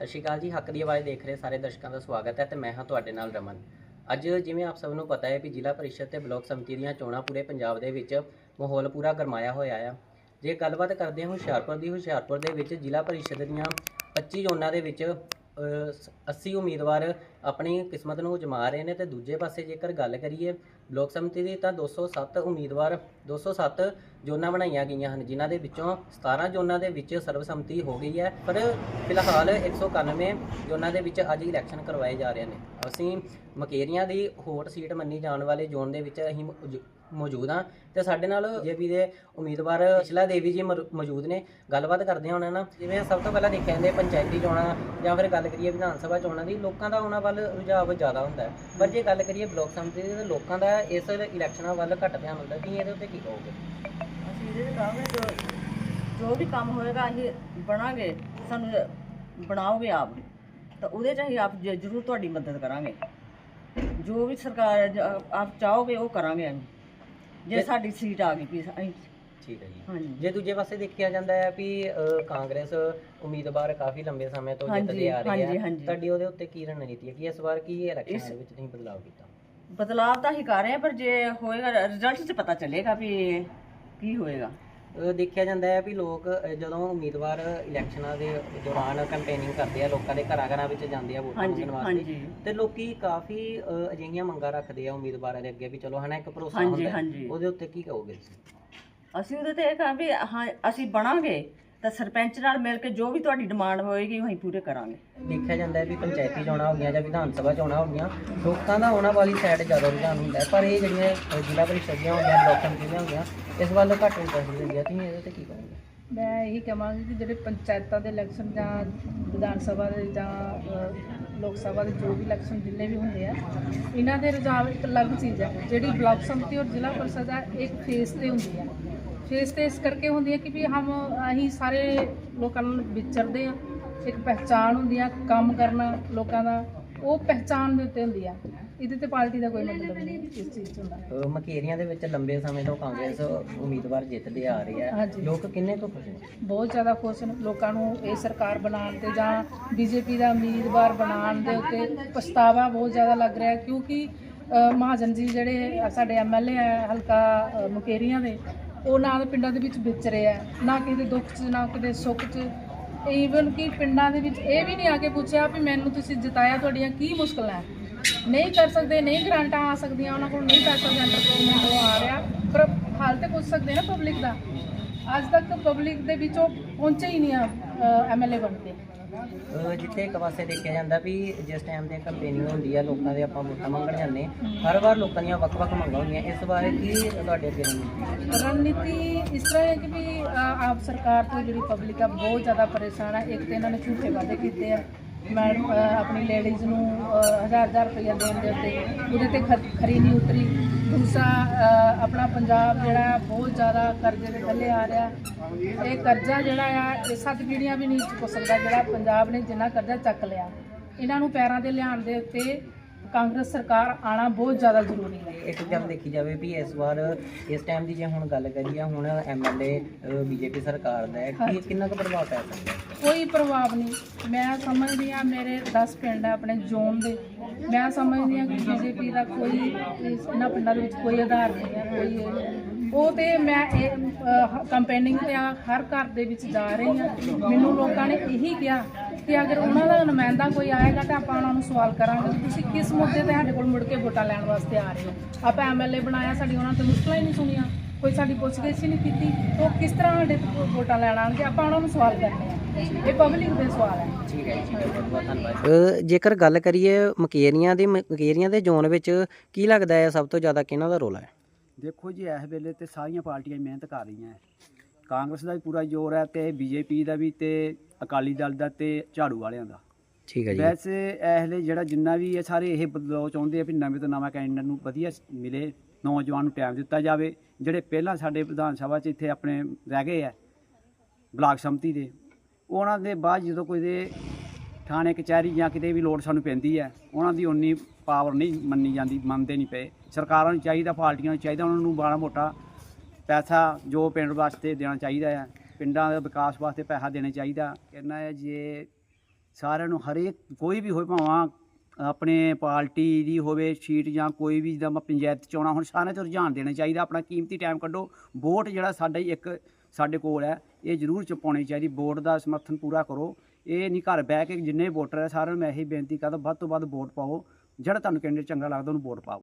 ਸਤਿ ਸ਼੍ਰੀ ਅਕਾਲ ਜੀ, ਹੱਕ ਦੀ ਆਵਾਜ਼ ਦੇਖ ਰਹੇ ਸਾਰੇ ਦਰਸ਼ਕਾਂ ਦਾ ਸਵਾਗਤ ਹੈ ਤੇ ਮੈਂ ਹਾਂ ਤੁਹਾਡੇ ਨਾਲ ਰਮਨ। ਅੱਜ ਜਿਵੇਂ ਆਪ ਸਭ ਨੂੰ ਪਤਾ ਹੈ ਕਿ ਜ਼ਿਲ੍ਹਾ ਪਰਿਸ਼ਦ ਤੇ ਬਲਾਕ ਸਮਿਤੀ ਦੀਆਂ ਚੋਣਾਂ ਪੂਰੇ ਪੰਜਾਬ ਦੇ ਵਿੱਚ ਮਾਹੌਲ ਪੂਰਾ ਗਰਮਾਇਆ ਹੋਇਆ ਆ। ਜੇ ਗੱਲਬਾਤ ਕਰਦੇ ਹਾਂ ਹੁਸ਼ਿਆਰਪੁਰ ਦੀ, ਹੁਸ਼ਿਆਰਪੁਰ ਦੇ ਵਿੱਚ ਜ਼ਿਲ੍ਹਾ ਪਰਿਸ਼ਦ ਦੀਆਂ 25 ਚੋਣਾਂ ਦੇ ਵਿੱਚ 80 ਉਮੀਦਵਾਰ ਆਪਣੀ ਕਿਸਮਤ ਨੂੰ ਅਜਮਾ ਰਹੇ ਨੇ ਤੇ ਦੂਜੇ ਪਾਸੇ ਜੇਕਰ ਗੱਲ ਕਰੀਏ ਬਲਾਕ ਸੰਮਤੀ ਦੀ ਤਾਂ 207 ਉਮੀਦਵਾਰ 207 ਜ਼ੋਨਾਂ ਬਣਾਈਆਂ ਗਈਆਂ ਹਨ, ਜਿਨ੍ਹਾਂ ਦੇ ਵਿੱਚੋਂ 17 ਜ਼ੋਨਾਂ ਦੇ ਵਿੱਚ ਸਰਬਸੰਮਤੀ ਹੋ ਗਈ ਹੈ। ਪਰ ਫਿਲਹਾਲ 191 ਜ਼ੋਨਾਂ ਦੇ ਵਿੱਚ ਅੱਜ ਇਲੈਕਸ਼ਨ ਕਰਵਾਏ ਜਾ ਰਹੇ ਨੇ। ਅਸੀਂ ਮਕੇਰੀਆਂ ਦੀ ਹੋਟ ਸੀਟ ਮੰਨੀ ਜਾਣ ਵਾਲੇ ਜ਼ੋਨ ਦੇ ਵਿੱਚ ਅਸੀਂ ਮੌਜੂਦ ਹਾਂ ਤੇ ਸਾਡੇ ਨਾਲ ਜੇਪੀ ਦੇ ਉਮੀਦਵਾਰ ਸ਼ਿਲਾ ਦੇਵੀ ਜੀ ਮਰ- ਮੌਜੂਦ ਨੇ। ਗੱਲਬਾਤ ਕਰਦੇ ਹਾਂ ਉਹਨਾਂ ਨਾਲ। ਜਿਵੇਂ ਸਭ ਤੋਂ ਪਹਿਲਾਂ ਦੇਖਿਆ ਜਾਂਦੇ ਪੰਚਾਇਤੀ ਚੋਣਾਂ ਜਾਂ ਫਿਰ ਗੱਲ ਕਰੀਏ ਵਿਧਾਨ ਸਭਾ ਚੋਣਾਂ ਦੀ, ਲੋਕਾਂ ਦਾ ਉਹਨਾਂ ਵੱਲ ਰੁਝਾਵ ਜ਼ਿਆਦਾ ਹੁੰਦਾ ਹੈ। ਪਰ ਜੇ ਗੱਲ ਕਰੀਏ ਬਲਾਕ ਸਮਿਤੀ ਦੀ, ਤਾਂ ਲੋਕਾਂ ਦਾ ਇਸ ਇਲੈਕਸ਼ਨਾਂ ਵੱਲ ਘੱਟ ਧਿਆਨ ਹੁੰਦਾ ਕੀ ਇਹਦੇ ਉੱਤੇ ਕੀ ਕਹੋਗੇ? ਅਸੀਂ ਇਹਦੇ ਤੇ ਕਹਾਂਗੇ ਜੋ ਜੋ ਵੀ ਕੰਮ ਹੋਏਗਾ, ਅਸੀਂ ਬਣਾਂਗੇ, ਸਾਨੂੰ ਬਣਾਓਗੇ ਆਪ। ਤਾਂ ਉਹਦੇ 'ਚ ਅਸੀਂ ਆਪ ਜ- ਜ਼ਰੂਰ ਤੁਹਾਡੀ ਮਦਦ ਕਰਾਂਗੇ। ਜੋ ਵੀ ਸਰਕਾਰ ਜ- ਆਪ ਚਾਹੋਗੇ ਉਹ ਕਰਾਂਗੇ ਅਸੀਂ। ਜੇ ਸਾਡੀ ਸੀਟ ਆ ਗਈ ਵੀ ਅਸੀਂ ਠੀਕ ਹੈ ਜੀ। ਹਾਂਜੀ। ਜੇ ਦੂਜੇ ਪਾਸੇ ਦੇਖਿਆ ਜਾਂਦਾ ਹੈ ਵੀ ਕਾਂਗਰਸ ਉਮੀਦਵਾਰ ਕਾਫੀ ਲੰਬੇ ਸਮੇਂ ਤੋਂ ਹਾਂਜੀ, ਜਿੱਤਦੇ ਆ ਰਹੀ ਹਾਂਜੀ, ਹੈ ਹਾਂਜੀ। ਤੁਹਾਡੀ ਉਹਦੇ ਉੱਤੇ ਕੀ ਰਣਨੀਤੀ ਹੈ ਕਿ ਇਸ ਵਾਰ ਕੀ ਇਲੈਕਸ਼ਨ ਦੇ ਵਿੱਚ ਤੁਸੀਂ ਬਦਲਾਅ ਕੀਤਾ? ਬਦਲਾਅ ਤਾਂ ਅਸੀਂ ਕਰ ਰਹੇ ਹਾਂ ਪਰ ਜੇ ਹੋਏਗਾ ਰਿਜ਼ਲਟ 'ਚ ਪਤਾ ਚੱਲੇਗਾ ਵੀ ਕੀ ਹੋਏਗਾ। ਦੇਖਿਆ ਜਾਂਦਾ ਹੈ ਵੀ ਲੋਕ ਜਦੋਂ ਉਮੀਦਵਾਰ ਇਲੈਕਸ਼ਨਾਂ ਦੇ ਦੌਰਾਨ ਕੈਂਪੇਨਿੰਗ ਕਰਦੇ ਆ ਲੋਕਾਂ ਦੇ ਘਰਾਂ ਘਰਾਂ ਵਿੱਚ ਜਾਂਦੇ ਆ ਵੋਟਾਂ ਮੰਗਣ ਵਾਸਤੇ ਤੇ ਲੋਕੀ ਕਾਫੀ ਅਜਿਹੀਆਂ ਮੰਗਾਂ ਰੱਖਦੇ ਆ ਉਮੀਦਵਾਰਾਂ ਦੇ ਅੱਗੇ ਵੀ ਚਲੋ ਹਨਾ ਇੱਕ ਭਰੋਸਾ ਹੁੰਦਾ। ਉਹਦੇ ਉੱਤੇ ਕੀ ਕਹੋਗੇ ਤੁਸੀਂ? ਅਸੀਂ ਉਹਦੇ ਤੇ ਇਹ ਕਹਾਂ ਵੀ ਹਾਂ ਅਸੀਂ ਬਣਾਂਗੇ। ਤਾਂ ਸਰਪੰਚ ਨਾਲ ਮਿਲ ਕੇ ਜੋ ਵੀ ਤੁਹਾਡੀ ਡਿਮਾਂਡ ਹੋਏਗੀ ਉਹ ਅਸੀਂ ਪੂਰੇ ਕਰਾਂਗੇ। ਦੇਖਿਆ ਜਾਂਦਾ ਹੈ ਵੀ ਪੰਚਾਇਤੀ ਚੋਣਾਂ ਹੋ ਗਈਆਂ ਜਾਂ ਵਿਧਾਨ ਸਭਾ ਚੋਣਾਂ ਹੋ ਗਈਆਂ ਲੋਕਾਂ ਦਾ ਉਹਨਾਂ ਵਾਲੀ ਸਾਈਡ ਜ਼ਿਆਦਾ ਰੁਝਾਨ ਹੁੰਦਾ ਹੈ ਪਰ ਇਹ ਜਿਹੜੀਆਂ ਅ, ਜ਼ਿਲ੍ਹਾ ਪਰਿਸ਼ਦ ਦੀਆਂ ਹੋ ਗਈਆਂ ਬਲਾਕ ਸੰਮਤੀਆਂ ਹੋ ਗਈਆਂ ਇਸ ਵੱਲ ਘੱਟ ਇੰਟਰਸਟ ਦਿੰਦੀ ਆ ਤੁਸੀਂ ਇਹਦੇ ਤੇ ਕੀ ਕਹੋਗੇ? ਮੈਂ ਇਹੀ ਕਹਾਂਗੀ ਕਿ ਜਿਹੜੇ ਪੰਚਾਇਤਾਂ ਦੇ ਇਲੈਕਸ਼ਨ ਜਾਂ ਵਿਧਾਨ ਸਭਾ ਦੇ ਜਾਂ ਅ, ਲੋਕ ਸਭਾ ਦੇ ਜੋ ਵੀ ਇਲੈਕਸ਼ਨ ਜਿੰਨੇ ਵੀ ਹੁੰਦੇ ਆ ਇਹਨਾਂ ਦੇ ਰੁਝਾਨ ਇੱਕ ਅਲੱਗ ਚੀਜ਼ ਹੈ। ਜਿਹੜੀ ਬਲਾਕ ਸੰਮਤੀ ਔਰ ਜ਼ਿਲ੍ਹਾ ਪਰਿਸ਼ਦ ਹੈ ਇੱਕ ਫੇਸ ਤੇ ਹੁੰਦੀ ਹੈ। ਫੇਸ ਤੇ ਇਸ ਕਰਕੇ ਹੁੰਦੀ ਹੈ ਕਿ ਵੀ ਹਮ ਅਸੀਂ ਸਾਰੇ ਲੋਕਾਂ ਨਾਲ ਵਿਚਰਦੇ ਆ ਇੱਕ ਪਹਿਚਾਣ ਹੁੰਦੀ ਆ ਕੰਮ ਕਰਨਾ ਲੋਕਾਂ ਦਾ ਉਹ ਪਹਿਚਾਣ ਦੇ ਉੱਤੇ ਹੁੰਦੀ ਆ ਇਹਦੇ ਤੇ ਪਾਰਟੀ ਦਾ ਕੋਈ ਮਤਲਬ ਨਹੀਂ ਇਸ ਚੀਜ਼ 'ਚ ਹੁੰਦਾ ਅ, ਮਕੇਰੀਆਂ ਦੇ ਵਿੱਚ ਲੰਬੇ ਸਮੇਂ ਤੋਂ ਕਾਂਗਰਸ ਉਮੀਦਵਾਰ ਜਿੱਤਦੇ ਆ ਰਹੇ ਆ ਹਾਂਜੀ। ਲੋਕ ਕਿੰਨੇ ਕੁ ਖੁਸ਼ ਨੇ? ਬਹੁਤ ਜ਼ਿਆਦਾ ਖੁਸ਼ ਨੇ। ਲੋਕਾਂ ਨੂੰ ਇਹ ਸਰਕਾਰ ਬਣਾਉਣ ਤੇ ਜਾਂ ਬੀਜੇਪੀ ਦਾ ਉਮੀਦਵਾਰ ਬਣਾਉਣ ਦੇ ਉੱਤੇ ਪਛਤਾਵਾ ਬਹੁਤ ਜ਼ਿਆਦਾ ਲੱਗ ਰਿਹਾ ਹੈ। ਕਿਉਂਕਿ ਅ, ਮਹਾਜਨ ਜੀ ਜਿਹੜੇ ਸਾਡੇ ਐਮਐਲਏ ਆ ਹਲਕਾ ਅ, ਮੁਕੇਰੀਆਂ ਦੇ ਉਹ ਨਾ ਤਾਂ ਪਿੰਡਾਂ ਦੇ ਵਿੱਚ ਵਿਚ ਰਹੇ ਆ, ਨਾ ਕਿਤੇ ਦੁੱਖ 'ਚ, ਨਾ ਕਿਤੇ ਸੁੱਖ 'ਚ। ਈਵਨ ਕਿ ਪਿੰਡਾਂ ਦੇ ਵਿੱਚ ਇਹ ਵੀ ਨਹੀਂ ਆ ਕੇ ਪੁੱਛਿਆ ਵੀ ਮੈਨੂੰ ਤੁਸੀਂ ਜਿਤਾਇਆ, ਤੁਹਾਡੀਆਂ ਕੀ ਮੁਸ਼ਕਲਾਂ ਨਹੀਂ ਕਰ ਸਕਦੇ, ਨਹੀਂ ਗ੍ਰਾਂਟਾਂ ਆ ਸਕਦੀਆਂ, ਉਹਨਾਂ ਕੋਲ ਨਹੀਂ ਪੈਸਾ ਸੈਂਟਰ ਗਵਰਨਮੈਂਟ ਤੋਂ ਆ ਰਿਹਾ। ਪਰ ਹਾਲ ਤੇ ਪੁੱਛ ਸਕਦੇ ਨਾ ਪਬਲਿਕ ਦਾ। ਅੱਜ ਤੱਕ ਪਬਲਿਕ ਦੇ ਵਿੱਚ ਉਹ ਪਹੁੰਚੇ ਹੀ ਨਹੀਂ ਆ ਐਮਐਲਏ ਬਣ ਕੇ। ਜਿੱਥੇ ਇੱਕ ਪਾਸੇ ਦੇਖਿਆ ਜਾਂਦਾ ਵੀ ਜਿਸ ਟਾਈਮ ਤੇ ਕੰਪੇਨਿੰਗ ਹੁੰਦੀ ਆ, ਲੋਕਾਂ ਦੇ ਆਪਾਂ ਵੋਟਾਂ ਮੰਗਣ ਜਾਂਦੇ ਹਰ ਵਾਰ ਲੋਕਾਂ ਦੀਆਂ ਵੱਖ-ਵੱਖ ਮੰਗਾਂ ਹੁੰਦੀਆਂ। ਇਸ ਬਾਰੇ ਕੀ ਤੁਹਾਡੇ ਅੱਗੇ ਰਣਨੀਤੀ ਰਣਨੀਤੀ ਇਸ ਤਰ੍ਹਾਂ ਹੈ ਕਿ ਵੀ ਆਪ ਸਰਕਾਰ ਤੋਂ ਜਿਹੜੀ ਪਬਲਿਕ ਆ, ਬਹੁਤ ਜ਼ਿਆਦਾ ਪਰੇਸ਼ਾਨ ਹੈ ਇੱਕ ਤੇ ਇਹਨਾਂ ਨੇ ਝੂਠੇ ਵਾਅਦੇ ਕੀਤੇ ਆ। ਮੈਡਮ ਆਪਣੀ ਲੇਡੀਜ਼ ਨੂੰ ਹਜ਼ਾਰ ਹਜ਼ਾਰ ਰੁਪਈਆ ਦੇਣ ਦੇ ਉੱਤੇ ਉਹਦੇ ਤੇ ਖਰ- ਖਰੀ ਨਹੀਂ ਉਤਰੀ। ਦੂਸਰਾ ਆਪਣਾ ਪੰਜਾਬ ਜਿਹੜਾ ਹੈ, ਬਹੁਤ ਜ਼ਿਆਦਾ ਕਰਜ਼ੇ ਦੇ ਥੱਲੇ ਆ ਰਿਹਾ। ਇਹ ਕਰਜ਼ਾ ਜਿਹੜਾ ਆ, ਇਹ ਸੱਤ ਪੀੜੀਆਂ ਵੀ ਨਹੀਂ ਚੁੱਕ ਸਕਦਾ ਜਿਹੜਾ ਪੰਜਾਬ ਨੇ ਜਿੰਨਾ ਕਰਜ਼ਾ ਚੱਕ ਲਿਆ। ਇਹਨਾਂ ਨੂੰ ਪੈਰਾਂ ਦੇ ਲਿਆਉਣ ਦੇ ਉੱਤੇ ਕਾਂਗਰਸ ਸਰਕਾਰ ਆਣਾ ਬਹੁਤ ਜ਼ਿਆਦਾ ਜ਼ਰੂਰੀ ਹੈ। ਇੱਕ ਗੱਲ ਦੇਖੀ ਜਾਵੇ ਵੀ ਇਸ ਵਾਰ ਇਸ ਟਾਈਮ ਦੀ ਜੇ ਹੁਣ ਗੱਲ ਕਰੀਏ ਹੁਣ ਐਮਐਲਏ ਬੀਜੇਪੀ ਸਰਕਾਰ ਦਾ ਹੈ ਕਿ ਕਿੰਨਾ ਕੁ ਪ੍ਰਭਾਵ ਪੈ ਸਕਦਾ? ਕੋਈ ਪ੍ਰਭਾਵ ਨਹੀਂ। ਮੈਂ ਸਮਝਦੀ ਆ ਮੇਰੇ 10 ਪਿੰਡ ਆ ਆਪਣੇ ਜ਼ੋਨ ਦੇ। ਮੈਂ ਸਮਝਦੀ ਆ ਕਿ ਬੀਜੇਪੀ ਦਾ ਕੋਈ ਇਸ- ਇਹਨਾਂ ਪਿੰਡਾਂ ਦੇ ਵਿੱਚ ਕੋਈ ਆਧਾਰ ਨਹੀਂ ਹੈ ਕੋਈ ਉਹ ਤੇ ਮੈਂ ਇਹ ਕੰਪੇਨਿੰਗ ਤੇ ਆ ਹਰ ਘਰ ਦੇ ਵਿੱਚ ਜਾ ਰਹੀ ਆ। ਮੈਨੂੰ ਲੋਕਾਂ ਨੇ ਇਹੀ ਕਿਹਾ ਕਿ ਅਗਰ ਉਹਨਾਂ ਦਾ ਨੁਮਾਇੰਦਾ ਕੋਈ ਆਏਗਾ ਤਾਂ ਆਪਾਂ ਉਹਨਾਂ ਨੂੰ ਸਵਾਲ ਕਰਾਂਗੇ ਕਿ ਤੁਸੀਂ ਕਿਸ ਮੁੱਦੇ ਤੇ ਸਾਡੇ ਕੋਲ ਮੁੜ ਕੇ ਵੋਟਾਂ ਲੈਣ ਵਾਸਤੇ ਆ ਰਹੇ ਹੋ? ਆਪਾਂ ਐਮਐਲਏ ਬਣਾਇਆ ਸਾਡੀ ਉਹਨਾਂ ਤੋਂ ਮੁਸ਼ਕਲਾਂ ਹੀ ਨਹੀਂ ਸੁਣੀਆਂ। ਕੋਈ ਸਾਡੀ ਪੁੱਛਗਿੱਛ ਹੀ ਨਹੀਂ ਕੀਤੀ। ਉਹ ਕਿਸ ਤਰ੍ਹਾਂ ਸਾਡੇ ਕੋਲ ਵੋਟਾਂ ਲੈਣ ਆਣਗੇ ਆਪਾਂ ਉਹਨਾਂ ਨੂੰ ਸਵਾਲ ਕਰਨੇ ਆ। ਇਹ ਪਬਲਿਕ ਦੇ ਸਵਾਲ ਹੈ ਠੀਕ ਹੈ ਜੀ ਬਹੁਤ ਬਹੁਤ ਧੰਨਵਾਦ। ਜੇਕਰ ਗੱਲ ਕਰੀਏ ਮਕੇਰੀਆਂ ਦੀ ਮਕੇਰੀਆਂ ਦੇ ਜ਼ੋਨ ਵਿੱਚ ਕੀ ਲੱਗਦਾ ਹੈ? ਸਭ ਤੋਂ ਜ਼ਿਆਦਾ ਕਿਹਨਾਂ ਦਾ ਰੋਲ ਹੈ? ਦੇਖੋ ਜੀ ਇਸ ਵੇਲੇ ਤੇ ਸਾਰੀਆਂ ਪਾਰਟੀਆਂ ਹੀ ਮਿਹਨਤ ਕਰ ਰਹੀਆਂ ਹੈ। ਕਾਂਗਰਸ ਦਾ ਵੀ ਪੂਰਾ ਜ਼ੋਰ ਹੈ ਤੇ ਬੀਜੇਪੀ ਦਾ ਵੀ ਤੇ ਅਕਾਲੀ ਦਲ ਦਾ ਤੇ ਝਾੜੂ ਵਾਲਿਆਂ ਦਾ। ਠੀਕ ਹੈ ਜੀ। ਵੈਸੇ ਇਸ ਵੇਲੇ ਜਿਹੜਾ ਜਿੰਨਾ ਵੀ ਇਹ ਸਾਰੇ ਇਹ ਬਦਲਾਅ ਚਾਹੁੰਦੇ ਆ ਵੀ ਨਵੇਂ ਤੋਂ ਨਵਾਂ ਕੈਂਡੀਡੇਟ ਨੂੰ ਵਧੀਆ ਮਿਲੇ ਨੌਜਵਾਨ ਨੂੰ ਟਾਈਮ ਦਿੱਤਾ ਜਾਵੇ ਜਿਹੜੇ ਪਹਿਲਾਂ ਸਾਡੇ ਵਿਧਾਨ ਸਭਾ 'ਚ ਇੱਥੇ ਆਪਣੇ ਰਹਿ ਗਏ ਆ ਬਲਾਕ ਸੰਮਤੀ ਦੇ ਉਹਨਾਂ ਦੇ ਬਾਅਦ ਜਦੋਂ ਕੋਈ ਦੇ ਥਾਣੇ ਕਚਹਿਰੀ ਜਾਂ ਕਿਤੇ ਵੀ ਲੋੜ ਸਾਨੂੰ ਪੈਂਦੀ ਹੈ ਉਹਨਾਂ ਦੀ ਉਨੀ ਪਾਵਰ ਨਹੀਂ ਮੰਨੀ ਜਾਂਦੀ ਮੰਨਦੇ ਨਹੀਂ ਪਏ। ਸਰਕਾਰਾਂ ਨੂੰ ਚਾਹੀਦਾ, ਪਾਰਟੀਆਂ ਨੂੰ ਚਾਹੀਦਾ, ਉਹਨਾਂ ਨੂੰ ਬਾੜਾ ਮੋਟਾ ਪੈਸਾ ਜੋ ਪਿੰਡ ਵਾਸਤੇ ਦੇਣਾ ਚਾਹੀਦਾ ਹੈ ਪਿੰਡਾਂ ਦੇ ਵਿਕਾਸ ਵਾਸਤੇ ਪੈਸਾ ਦੇਣਾ ਚਾਹੀਦਾ। ਕਹਿੰਦਾ ਹੈ ਜੇ ਸਾਰਿਆਂ ਨੂੰ ਹਰੇਕ ਕੋਈ ਵੀ ਹੋਵੇ, ਭਾਵਾਂ ਆਪਣੇ ਪਾਰਟੀ ਦੀ ਹੋਵੇ, ਸੀਟ ਜਾਂ ਕੋਈ ਵੀ ਜਿੱਦਾਂ ਪੰਚਾਇਤ ਚੋਣਾਂ ਹੁਣ ਸਾਰਿਆਂ ਤੇ ਰੁਝਾਨ ਦੇਣਾ ਚਾਹੀਦਾ। ਆਪਣਾ ਕੀਮਤੀ ਟਾਈਮ ਕੱਢੋ। ਵੋਟ ਜਿਹੜਾ ਸਾਡਾ ਇੱਕ, ਸਾਡੇ ਕੋਲ ਹੈ, ਇਹ ਜ਼ਰੂਰ ਚ ਪਾਉਣੀ ਚਾਹੀਦੀ। ਵੋਟ ਦਾ ਸਮਰਥਨ ਪੂਰਾ ਕਰੋ। ਇਹ ਨਹੀਂ ਘਰ ਬਹਿ ਕੇ ਜਿੰਨੇ ਵੋਟਰ ਹੈ ਸਾਰਿਆਂ ਨੂੰ ਮੈਂ ਇਹੀ ਬੇਨਤੀ ਕਰਦਾ, ਵੱਧ ਤੋਂ ਵੱਧ ਵੋਟ ਪਾਓ। ਜਿਹੜਾ ਤੁਹਾਨੂੰ ਕੈਂਡੀਡੇਟ ਚੰਗਾ ਲੱਗਦਾ, ਉਹਨੂੰ ਵੋਟ ਪਾਓ।